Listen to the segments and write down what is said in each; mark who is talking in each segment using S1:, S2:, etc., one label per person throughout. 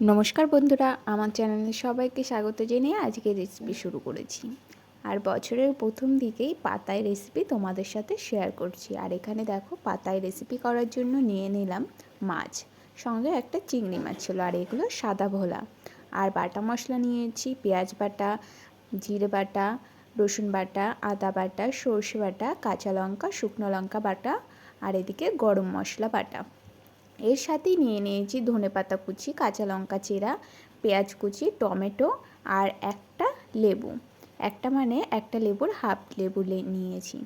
S1: নমস্কার বন্ধুরা, আমার চ্যানেলে সবাইকে স্বাগত জানিয়ে আজকে রেসিপি শুরু করেছি। আর বছরের প্রথম দিকেই পাতায় রেসিপি তোমাদের সাথে শেয়ার করছি। আর এখানে দেখো, পাতায় রেসিপি করার জন্য নিয়ে নিলাম মাছ, সঙ্গে একটা চিংড়ি মাছ ছিল, আর এগুলো সাদা ভোলা। আর বাটা মশলা নিয়েছি, পেঁয়াজ বাটা, জিরে বাটা, রসুন বাটা, আদা বাটা, সর্ষে বাটা, কাঁচা লঙ্কা, শুকনো লঙ্কা বাটা, আর এদিকে গরম মশলা বাটা। এর সাথেই নিয়ে নিয়েছি ধনে পাতা কুচি, কাঁচা লঙ্কা চেরা, পেঁয়াজ কুচি, টমেটো আর একটা লেবু। একটা মানে একটা লেবুর হাফ লেবু নিয়েছি।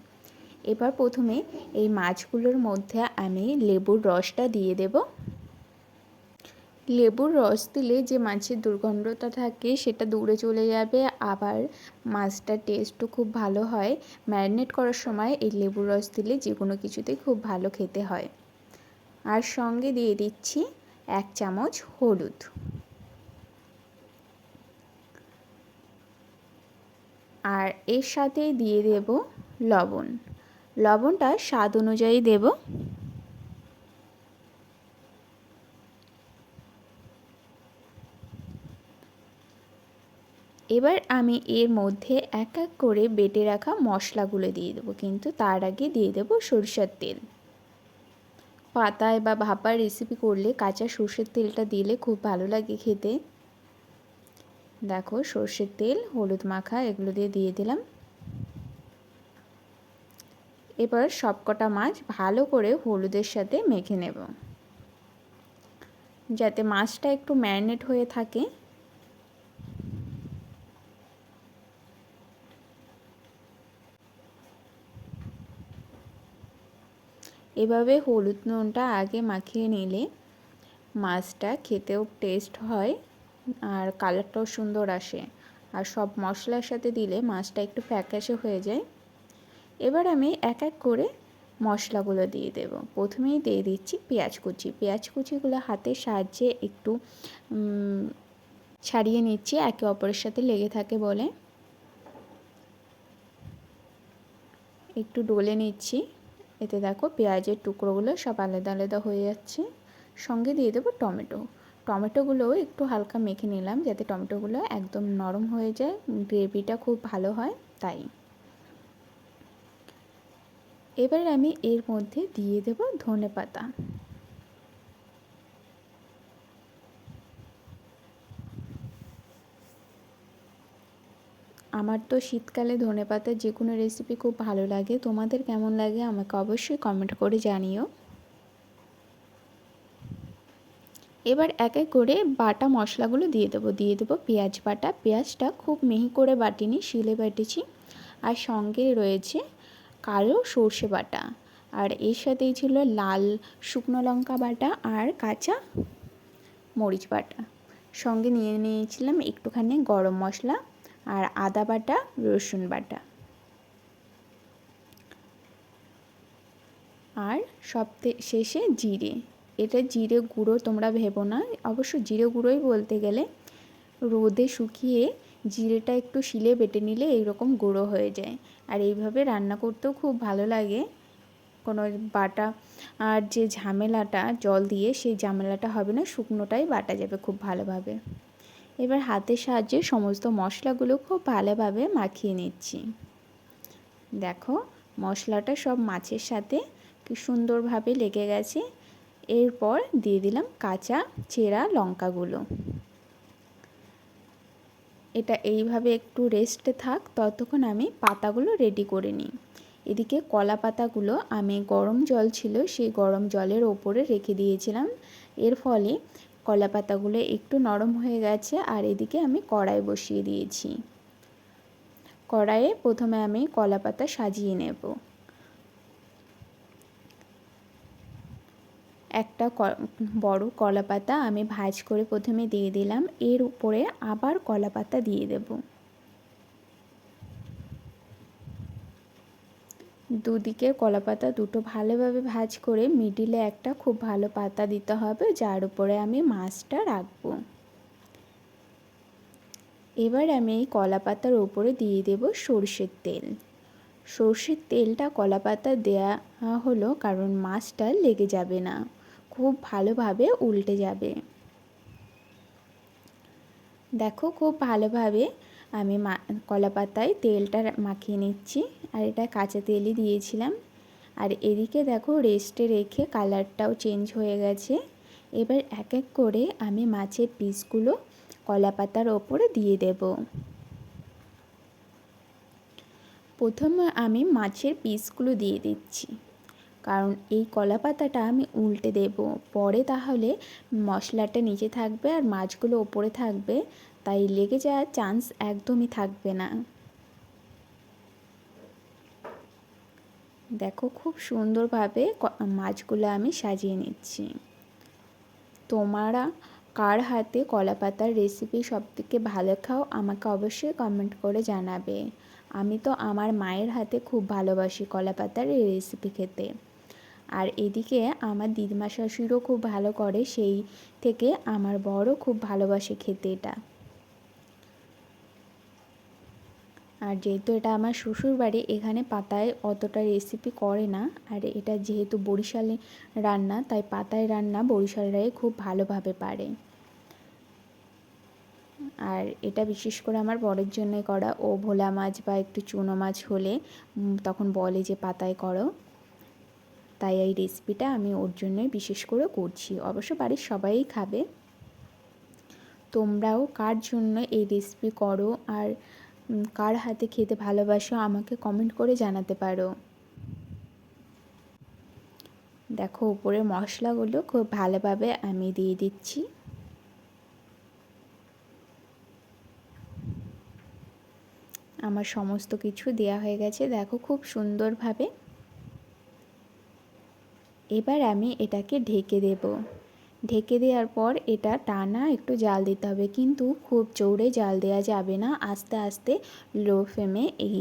S1: এবার প্রথমে এই মাছগুলোর মধ্যে আমি লেবুর রসটা দিয়ে দেব। লেবুর রস দিলে যে মাছের দুর্গন্ধটা থাকে সেটা দূরে চলে যাবে, আবার মাছটার টেস্টও খুব ভালো হয়। ম্যারিনেট করার সময় এই লেবুর রস দিলে যে কোনো কিছুতেই খুব ভালো খেতে হয়। আর সঙ্গে দিয়ে দিচ্ছি এক চামচ হলুদ। আর এর সাথে দিয়ে দেব লবণ। লবণটা স্বাদ অনুযায়ী দেব। এবার আমি এর মধ্যে এক এক করে বেটে রাখা মশলাগুলো দিয়ে দেবো, কিন্তু তার আগে দিয়ে দেবো সরিষার তেল। পাতায় বা ভাপার রেসিপি করলে কাঁচা সর্ষের তেলটা দিলে খুব ভালো লাগে খেতে। দেখো, সর্ষের তেল, হলুদ মাখা, এগুলো দিয়ে দিয়ে দিলাম। এবার সবকটা মাছ ভালো করে হলুদের সাথে মেখে নেব। যাতে মাছটা একটু ম্যারিনেট হয়ে থাকে। এভাবে হলুদ নুনটা আগে মাখিয়ে নিলে মাছটা খেতেও টেস্ট হয় আর কালারটাও সুন্দর আসে। আর সব মশলার সাথে দিলে মাছটা একটু ফ্যাকাশে হয়ে যায়। এবার আমি এক এক করে মশলাগুলো দিয়ে দেব। প্রথমেই দিয়ে দিচ্ছি পেঁয়াজ কুচি। পেঁয়াজ কুচিগুলো হাতের সাহায্যে একটু ছাড়িয়ে নিচ্ছি, একে অপরের সাথে লেগে থাকে বলে। একটু ডলে নিচ্ছি। এতে দেখো পেঁয়াজের টুকরোগুলো সব আলাদা আলাদা হয়ে যাচ্ছে। সঙ্গে দিয়ে দেবো টমেটো। টমেটোগুলোও একটু হালকা মেখে নিলাম যাতে টমেটোগুলো একদম নরম হয়ে যায়, গ্রেভিটা খুব ভালো হয় তাই। এবার আমি এর মধ্যে দিয়ে দেব ধনে পাতা আমার তো শীতকালে ধনে পাতার যে কোনো রেসিপি খুব ভালো লাগে। তোমাদের কেমন লাগে আমাকে অবশ্যই কমেন্ট করে জানিও। এবার এক এক করে বাটা মশলাগুলো দিয়ে দেবো দিয়ে দেবো পেঁয়াজ বাটা। পেঁয়াজটা খুব মিহি করে বাটিনি, শিলে বাটেছি। আর সঙ্গে রয়েছে কালো সর্ষে বাটা। আর এর সাথেই ছিল লাল শুকনো লঙ্কা বাটা আর কাঁচা মরিচ বাটা। সঙ্গে নিয়ে নিয়েছিলাম একটুখানি গরম মশলা। আর আদা বাটা, রসুন বাটা। আর সব শেষে জিরে। এটা জিরে গুঁড়ো তোমরা ভেবো না। অবশ্য জিরে গুঁড়োই বলতে গেলে রোদে শুকিয়ে জিরেটা একটু শিলে বেটে নিলে এইরকম গুঁড়ো হয়ে যায়। আর এইভাবে রান্না করতেও খুব ভালো লাগে। কোনো বাটা আর যে ঝামেলাটা, জল দিয়ে সেই ঝামেলাটা হবে না, শুকনোটাই বাটা যাবে খুব ভালোভাবে। এবার হাতের সাহায্যে সমস্ত মশলাগুলো খুব ভালোভাবে মাখিয়ে নিচ্ছি। দেখো, মশলাটা সব মাছের সাথে কি সুন্দরভাবে লেগে গেছে। এরপর দিয়ে দিলাম কাঁচা, চেরা লঙ্কাগুলো। এটা এইভাবে একটু রেস্টে থাক, ততক্ষণ আমি পাতাগুলো রেডি করে নিই। এদিকে কলা পাতাগুলো আমি গরম জল ছিল, সেই গরম জলের ওপরে রেখে দিয়েছিলাম। এর ফলে কলা পাতাগুলো একটু নরম হয়ে গেছে আর এদিকে আমি কড়াই বসিয়ে দিয়েছি। কড়াইয়ে প্রথমে আমি কলা পাতা সাজিয়ে নেব। একটা বড় কলা পাতা আমি ভাজ করে প্রথমে দিয়ে দিলাম। এর উপরে আবার কলা পাতা দিয়ে দেবো। দুদিকের কলা পাতা দুটো ভালোভাবে ভাজ করে মিডিলে একটা খুব ভালো পাতা দিতে হবে, যার উপরে আমি মাছটা রাখব। এবার আমি এই কলা পাতার উপরে দিয়ে দেব সর্ষের তেল। সর্ষের তেলটা কলা পাতা দেয়া হলো কারণ মাছটা লেগে যাবে না, খুব ভালোভাবে উল্টে যাবে। দেখো খুব ভালোভাবে আমি মা, কলা পাতায় তেলটা মাখিয়ে নিচ্ছি। আর এটা কাঁচা তেলই দিয়েছিলাম। আর এদিকে দেখো রেস্টে রেখে কালারটাও চেঞ্জ হয়ে গেছে। এবার এক এক করে আমি মাছের পিসগুলো কলা পাতার ওপরে দিয়ে দেব। প্রথমে আমি মাছের পিসগুলো দিয়ে দিচ্ছি। কারণ এই কলা পাতাটা আমি উল্টে দেব। পরে তাহলে মশলাটা নিচে থাকবে আর মাছগুলো ওপরে থাকবে। তাই লেগে যাওয়ার চান্স একদমই থাকবে না। দেখো খুব সুন্দরভাবে মাছগুলো আমি সাজিয়ে নিচ্ছি। তোমরা কার হাতে কলা পাতার রেসিপি সবথেকে ভালো খাও আমাকে অবশ্যই কমেন্ট করে জানাবে। আমি তো আমার মায়ের হাতে খুব ভালোবাসি কলা পাতার এই রেসিপি খেতে। আর এদিকে আমার দিদিমা শাশুড়িও খুব ভালো করে সেই থেকে আমার বড় খুব ভালোবাসে খেতে এটা। আর যেহেতু এটা আমার শ্বশুর বাড়ি, এখানে পাতায় অতটা রেসিপি করে না। আর এটা যেহেতু বরিশালে রান্না, তাই পাতায় রান্না বরিশালরাই খুব ভালোভাবে পারে। আর এটা বিশেষ করে আমার বরের জন্যই করা। ও ভোলা মাছ বা একটু চুনো মাছ হলে তখন বলে যে, পাতায় করো। তাই এই রেসিপিটা আমি ওর জন্যই বিশেষ করে করছি। অবশ্য বাড়ির সবাই খাবে। তোমরাও কার জন্য এই রেসিপি করো? আর কার হাতে খেতে ভালোবাসো আমাকে কমেন্ট করে জানাতে পারো। দেখো উপরে মশলাগুলো খুব ভালোভাবে আমি দিয়ে দিচ্ছি। আমার সমস্ত কিছু দেয়া হয়ে গেছে, দেখো খুব সুন্দরভাবে। এবার আমি এটাকে ঢেকে দেব। ঢেকে দেওয়ার পর এটা টানা একটু জাল দিতে হবে। কিন্তু খুব জোরে জাল দেওয়া যাবে না। আস্তে আস্তে লো ফ্লেমে এই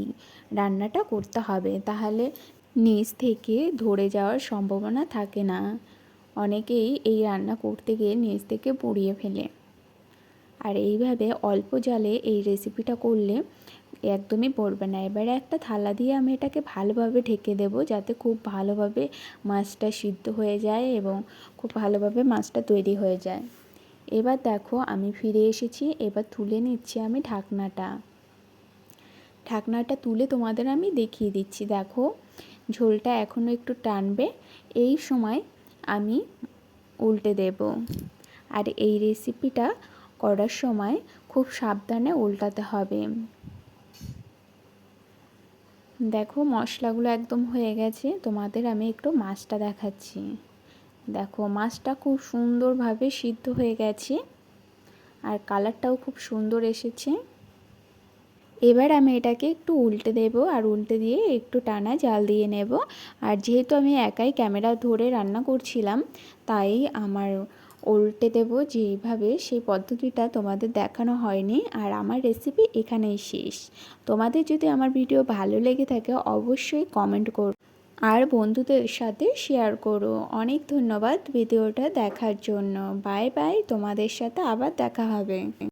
S1: রান্নাটা করতে হবে। তাহলে নিচ থেকে ধরে যাওয়ার সম্ভাবনা থাকে না। অনেকেই এই রান্না করতে গিয়ে নিচ থেকে পুড়িয়ে ফেলে। আর এইভাবে অল্প জালে এই রেসিপিটা করলে একদমই পড়বে না। এবারে একটা থালা দিয়ে আমি এটাকে ভালোভাবে ঢেকে দেব যাতে খুব ভালোভাবে মাছটা সিদ্ধ হয়ে যায় এবং খুব ভালোভাবে মাছটা তৈরি হয়ে যায়। এবার দেখো আমি ফিরে এসেছি, এবার তুলে নিচ্ছি আমি ঢাকনাটা। ঢাকনাটা তুলে তোমাদের আমি দেখিয়ে দিচ্ছি। দেখো ঝোলটা এখনও একটু টানবে, এই সময় আমি উল্টে দেব। আর এই রেসিপিটা করার সময় খুব সাবধানে উল্টাতে হবে। দেখো মশলাগুলো একদম হয়ে গেছে, তোমাদের আমি একটু মাছটা দেখাচ্ছি। দেখো মাছটা খুব সুন্দরভাবে সিদ্ধ হয়ে গেছে, আর কালারটাও খুব সুন্দর এসেছে। এবার আমি এটাকে একটু উল্টে দেব, আর উল্টে দিয়ে একটু টানা জাল দিয়ে নেব। আর যেহেতু আমি একাই ক্যামেরা ধরে রান্না করছিলাম, তাই আমার উল্টে দেব যেভাবে সেই পদ্ধতিটা তোমাদের দেখানো হয়নি আর আমার রেসিপি এখানেই শেষ। তোমাদের যদি আমার ভিডিও ভালো লেগে থাকে অবশ্যই কমেন্ট করো। আর বন্ধুদের সাথে শেয়ার করো। অনেক ধন্যবাদ ভিডিওটা দেখার জন্য। বাই বাই তোমাদের সাথে আবার দেখা হবে।